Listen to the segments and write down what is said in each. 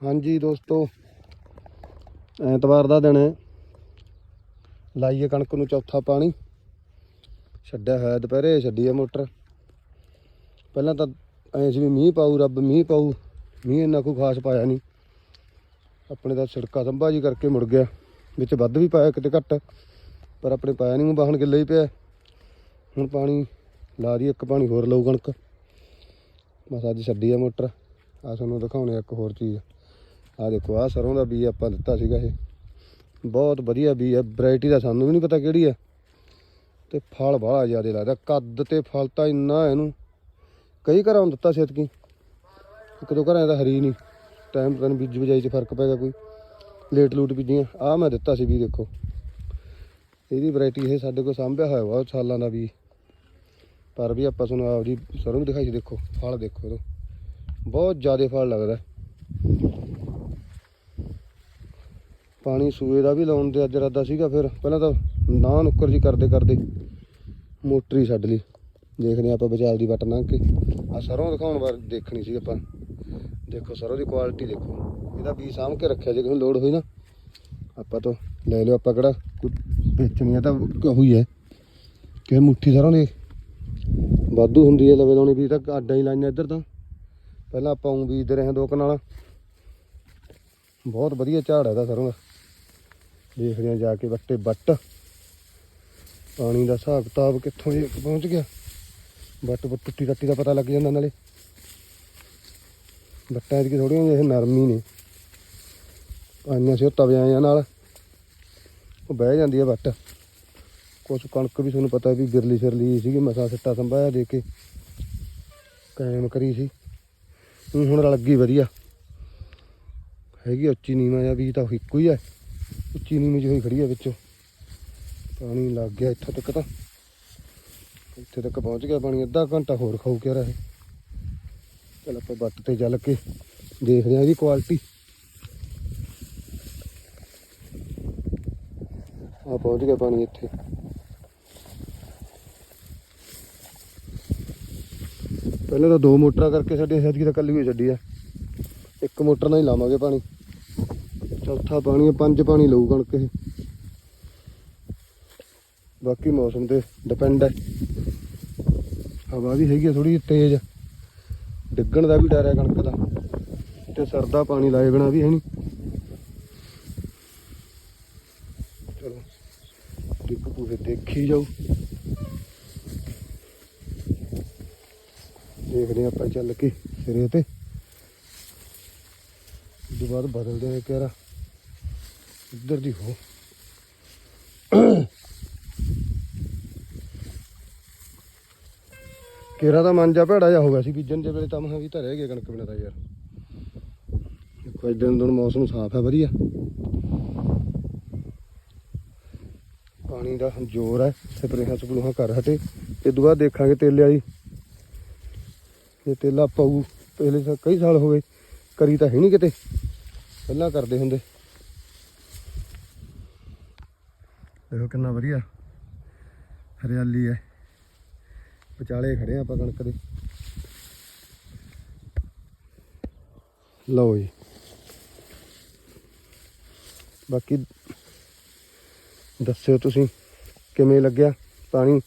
ਹਾਂਜੀ ਦੋਸਤੋ, ਐਤਵਾਰ ਦਾ ਦਿਨ ਹੈ। ਲਾਈਏ ਕਣਕ ਨੂੰ ਚੌਥਾ ਪਾਣੀ। ਛੱਡਿਆ ਹੋਇਆ ਦੁਪਹਿਰੇ ਛੱਡੀ ਆ ਮੋਟਰ। ਪਹਿਲਾਂ ਤਾਂ ਐਂ ਸੀ ਵੀ ਮੀਂਹ ਪਾਊ, ਰੱਬ ਮੀਂਹ ਪਾਉ ਮੀਂਹ ਇੰਨਾ ਕੋਈ ਖਾਸ ਪਾਇਆ ਨਹੀਂ। ਆਪਣੇ ਤਾਂ ਸੜਕਾ ਸੰਭਾ ਜੀ ਕਰਕੇ ਮੁੜ ਗਿਆ। ਵਿੱਚ ਵੱਧ ਵੀ ਪਾਇਆ ਕਿਤੇ ਘੱਟ, ਪਰ ਆਪਣੇ ਪਾਇਆ ਨਹੀਂ ਬਾਹਣ ਗਿੱਲਾ ਹੀ ਪਿਆ। ਹੁਣ ਪਾਣੀ ਲਾ ਦੀ ਇੱਕ ਪਾਣੀ ਹੋਰ ਲਊ ਕਣਕ। ਬਸ ਅੱਜ ਛੱਡੀ ਆ ਮੋਟਰ। ਆ ਤੁਹਾਨੂੰ ਦਿਖਾਉਣੇ ਆ ਇੱਕ ਹੋਰ ਚੀਜ਼। ਆ ਦੇਖੋ ਆ ਸਰੋਂ ਦਾ ਬੀਜ ਆਪਾਂ ਦਿੱਤਾ ਸੀਗਾ ਇਹ। ਬਹੁਤ ਵਧੀਆ ਬੀਜ ਹੈ ਵੈਰਾਈਟੀ ਦਾ ਸਾਨੂੰ ਵੀ ਨਹੀਂ ਪਤਾ ਕਿਹੜੀ ਹੈ ਤੇ ਫਲ ਬਾਹਲਾ ਜ਼ਿਆਦਾ ਲੱਗਦਾ, ਕੱਦ ਤੇ ਫਲ ਤਾਂ ਇੰਨਾ ਇਹਨੂੰ। ਕਈ ਘਰਾਂ ਨੂੰ ਦਿੱਤਾ ਛੇਤਕੀ ਇੱਕ ਦੋ ਘਰਾਂ ਦਾ ਹਰੀ ਨਹੀਂ ਟਾਈਮ ਪਤਾ ਨਹੀਂ ਬੀਜ ਬਜਾਈ 'ਚ ਫ਼ਰਕ ਪੈ ਗਿਆ ਕੋਈ। ਲੇਟ ਲੂਟ ਬੀਜੀਆਂ ਆ ਮੈਂ ਦਿੱਤਾ ਸੀ ਵੀ ਦੇਖੋ। ਇਹਦੀ ਵੈਰਾਈਟੀ ਇਹ ਸਾਡੇ ਕੋਲ ਸਾਂਭਿਆ ਹੋਇਆ ਬਹੁਤ ਸਾਲਾਂ ਦਾ ਵੀ ਪਰ ਵੀ ਆਪਾਂ ਤੁਹਾਨੂੰ ਆਪਦੀ ਸਰੋਂ ਵੀ ਦਿਖਾਈ ਸੀ, ਦੇਖੋ, ਫਲ ਦੇਖੋ ਇਹਦਾ। ਬਹੁਤ ਜ਼ਿਆਦਾ ਫਲ ਲੱਗਦਾ। ਪਾਣੀ ਸੂਏ ਦਾ ਵੀ ਲਾਉਣ ਦੇ ਅੱਜ ਇਰਾਦਾ ਸੀਗਾ ਫਿਰ। ਪਹਿਲਾਂ ਤਾਂ ਨਾ ਨੁੱਕਰ ਜੀ ਕਰਦੇ ਕਰਦੇ ਮੋਟਰ ਹੀ ਛੱਡ ਲਈ। ਦੇਖਦੇ ਹਾਂ ਆਪਾਂ ਬਚਾਲ ਦੀ ਵੱਟ ਲੰਘ ਕੇ। ਆ ਸਰੋਂ ਦਿਖਾਉਣ ਵਾਰ ਦੇਖਣੀ ਸੀ ਆਪਾਂ। ਦੇਖੋ ਸਰੋਂ ਦੀ ਕੁਆਲਿਟੀ ਦੇਖੋ। ਇਹਦਾ ਬੀਜ ਸਾਂਭ ਕੇ ਰੱਖਿਆ ਜੇ ਕਿਸੇ ਲੋੜ ਹੋਈ ਨਾ। ਆਪਾਂ ਤੋਂ ਲੈ ਲਿਓ ਆਪਾਂ ਕਿਹੜਾ ਕੋਈ ਵੇਚਣੀ ਆ ਤਾਂ ਉਹੀ ਹੈ। ਕਿ ਮੁੱਠੀ ਸਰੋਂ ਦੀ। ਵਾਧੂ ਹੁੰਦੀ ਹੈ ਲਵੇ ਲਾਉਣੀ ਵੀ ਤਾਂ ਆਡਾਂ ਹੀ ਲਾਈਆਂ ਇੱਧਰ ਤਾਂ। ਪਹਿਲਾਂ ਆਪਾਂ ਉਂ ਬੀਜਦੇ ਰਹੇ ਦੋ ਕਨਾਲਾਂ। ਬਹੁਤ ਵਧੀਆ ਝਾੜ ਹੈ ਇਹਦਾ ਸਰੋਂ ਦਾ। ਦੇਖਦੇ ਹਾਂ ਜਾ ਕੇ ਵੱਟੇ ਵੱਟ। ਪਾਣੀ ਦਾ ਹਿਸਾਬ ਕਿਤਾਬ ਕਿੱਥੋਂ ਜੇ ਪਹੁੰਚ ਗਿਆ। ਵੱਟ ਵੱਟ ਟੁੱਟੀ ਟੱਟੀ ਦਾ ਪਤਾ ਲੱਗ ਜਾਂਦਾ ਨਾਲੇ। ਵੱਟਾਂ ਦੀ ਥੋੜੀਆਂ ਜਿਹੀਆਂ, ਇਹ ਨਰਮ ਨੇ। ਪਾਈਆਂ ਸਿਓ ਉਹ ਤਵਿਆਂ ਨਾਲ। ਉਹ ਬਹਿ ਜਾਂਦੀ ਹੈ ਵੱਟ। ਕੁਛ ਕਣਕ ਵੀ ਤੁਹਾਨੂੰ ਪਤਾ ਵੀ ਗਿਰਲੀ ਸ਼ਿਰਲੀ ਸੀਗੀ, ਮਸਾ ਸਿੱਟਾ ਸੰਭਾਇਆ ਦੇ ਕੇ। ਕਾਇਮ ਕਰੀ ਸੀ। ਹੁਣ ਰਲ ਗਈ ਵਧੀਆ। ਹੈਗੀ ਉੱਚੀ ਨੀਵਾਂ ਆ ਵੀ ਤਾਂ ਇੱਕੋ ਹੀ ਹੈ ਉੱਚੀ ਨੀਵੀਂ ਜਿਹੀ ਹੋਈ ਖੜੀ ਹੈ ਵਿੱਚੋਂ। ਪਾਣੀ ਲੱਗ ਗਿਆ ਇੱਥੋਂ ਤੱਕ ਤਾਂ। ਇੱਥੇ ਤੱਕ ਪਹੁੰਚ ਗਿਆ ਪਾਣੀ, ਅੱਧਾ ਘੰਟਾ ਹੋਰ ਖਾਊ ਕੇ ਰਹੇ। ਚਲ ਆਪਾਂ ਬੱਟ ਤੇ ਜਲ ਕੇ ਦੇਖਦੇ ਹਾਂ ਇਹਦੀ ਕੁਆਲਿਟੀ ਆ ਪਹੁੰਚ ਗਿਆ ਪਾਣੀ ਇੱਥੇ। ਪਹਿਲਾਂ ਤਾਂ ਦੋ ਮੋਟਰਾਂ ਕਰਕੇ ਸਾਡੀ ਸੱਜਗੀ ਤਾਂ ਕੱਲੀ ਹੋਈ ਛੱਡੀ ਆ। ਇੱਕ ਮੋਟਰ ਨਾਲ ਹੀ ਲਾਵਾਂਗੇ ਪਾਣੀ। ਚੌਥਾ ਪਾਣੀ ਹੈ ਪੰਜ ਪਾਣੀ ਲਊ ਕਣਕ ਇਹ। ਬਾਕੀ ਮੌਸਮ ਤੇ ਡਿਪੈਂਡ ਹੈ ਹਵਾ ਵੀ ਹੈਗੀ ਥੋੜੀ ਤੇਜ਼। ਡਿੱਗਣ ਦਾ ਵੀ ਡਰ ਹੈ ਕਣਕ ਦਾ। ਤੇ ਸਰਦਾ ਪਾਣੀ ਲਾਏ ਬਿਨਾ ਵੀ ਹੈ ਨਹੀਂ ਚਲੋ, ਡਿੱਗ ਪੂਰੇ ਦੇਖੀ ਜਾਓ ਦੇਖਦੇ ਹਾਂ ਆਪਾਂ ਚੱਲ ਕੇ ਸਿਰੇ ਤੇ। ਉਸ ਤੋਂ ਬਾਅਦ ਬਦਲਦੇ ਨੇ ਕਿਹੜਾ ਇੱਧਰ ਦੀ ਹੋ। ਕੇਰਾ ਦਾ ਮਨ ਜਾ ਭੈੜਾ ਜਾ ਹੋ ਗਿਆ ਸੀ, ਬੀਜਣ ਦੇ ਵੇਲੇ ਤਾਂ ਮਹਾਂ ਵੀ ਧਰਿਆ ਗਿਆ ਕਣਕ ਬਿਨਾਂ ਤਾਂ ਯਾਰ। ਦੇਖੋ ਅੱਜ ਦਿਨ ਦਿਨ ਮੌਸਮ ਸਾਫ਼ ਹੈ, ਵਧੀਆ। ਪਾਣੀ ਦਾ ਜ਼ੋਰ ਹੈ, ਸਪਰੇਹਾਂ ਸਪਰੂਹਾਂ ਕਰ ਹਟੇ। ਤੇ ਦੁਆ ਦੇਖਾਂਗੇ ਤੇਲੇ ਵਾਲੀ। ਇਹ ਤੇਲਾ ਪਾਊ ਪਹਿਲੇ ਕਈ ਸਾਲ ਹੋ ਗਏ, ਕਰੀ ਤਾਂ ਹੈ ਨਹੀਂ ਕਿਤੇ। ਪਹਿਲਾਂ ਕਰਦੇ ਹੁੰਦੇ। ਦੇਖੋ ਕਿੰਨਾ ਵਧੀਆ। ਹਰਿਆਲੀ ਹੈ। ਵਿਚਾਲੇ ਖੜੇ ਆ ਆਪਾਂ ਕਣਕ ਦੇ। ਲਓ ਜੀ। ਬਾਕੀ ਦੱਸਿਓ ਤੁਸੀਂ, ਕਿਵੇਂ ਲੱਗਿਆ ਪਾਣੀ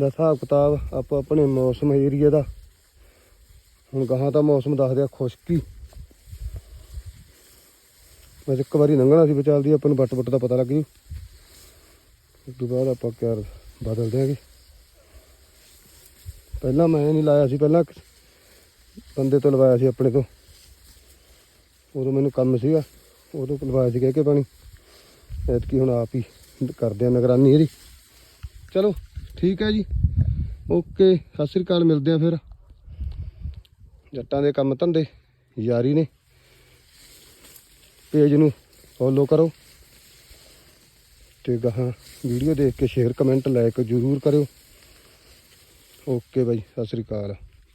ਦਾ ਹਿਸਾਬ ਕਿਤਾਬ? ਆਪਾਂ ਆਪਣੇ ਮੌਸਮ ਏਰੀਆ ਦਾ। ਹੁਣ ਗਾਹਾਂ ਤਾਂ ਮੌਸਮ ਦੱਸਦੇ ਆ ਖੁਸ਼ਕੀ। ਬਸ ਇੱਕ ਵਾਰੀ ਲੰਘਣਾ ਸੀ ਵਿਚਾਲਦੀ, ਆਪਾਂ ਨੂੰ ਵੱਟ ਵੱਟ ਦਾ ਪਤਾ ਲੱਗ ਜੂ। ਉਸ ਤੋਂ ਬਾਅਦ ਆਪਾਂ ਕਿਆਰ ਬਦਲ ਦਿਆਂਗੇ। ਪਹਿਲਾਂ ਮੈਂ ਨਹੀਂ ਲਾਇਆ ਸੀ, ਪਹਿਲਾਂ ਬੰਦੇ ਤੋਂ ਲਵਾਇਆ ਸੀ ਆਪਣੇ ਤੋਂ। ਉਦੋਂ ਮੈਨੂੰ ਕੰਮ ਸੀਗਾ, ਉਦੋਂ ਲਵਾਇਆ ਸੀ ਕਹਿ ਕੇ ਪਾਣੀ। ਐਤਕੀ ਹੁਣ ਆਪ ਹੀ ਕਰਦੇ ਆ ਨਿਗਰਾਨੀ ਇਹਦੀ। ਚਲੋ, ਠੀਕ ਹੈ ਜੀ। ਓਕੇ, ਸਤਿ ਸ੍ਰੀ ਅਕਾਲ, ਮਿਲਦੇ ਆ ਫਿਰ। ਜੱਟਾਂ ਦੇ ਕੰਮ ਧੰਦੇ ਯਾਰੀ ਨੇ। ਪੇਜ ਨੂੰ ਫੋਲੋ ਕਰੋ। ਤੇ ਗਾਹਾਂ ਵੀਡੀਓ ਦੇਖ ਕੇ ਸ਼ੇਅਰ ਕਮੈਂਟ ਲਾਈਕ ਜ਼ਰੂਰ ਕਰਿਓ। ਓਕੇ ਬਾਈ, ਸਤਿ ਸ੍ਰੀ ਅਕਾਲ।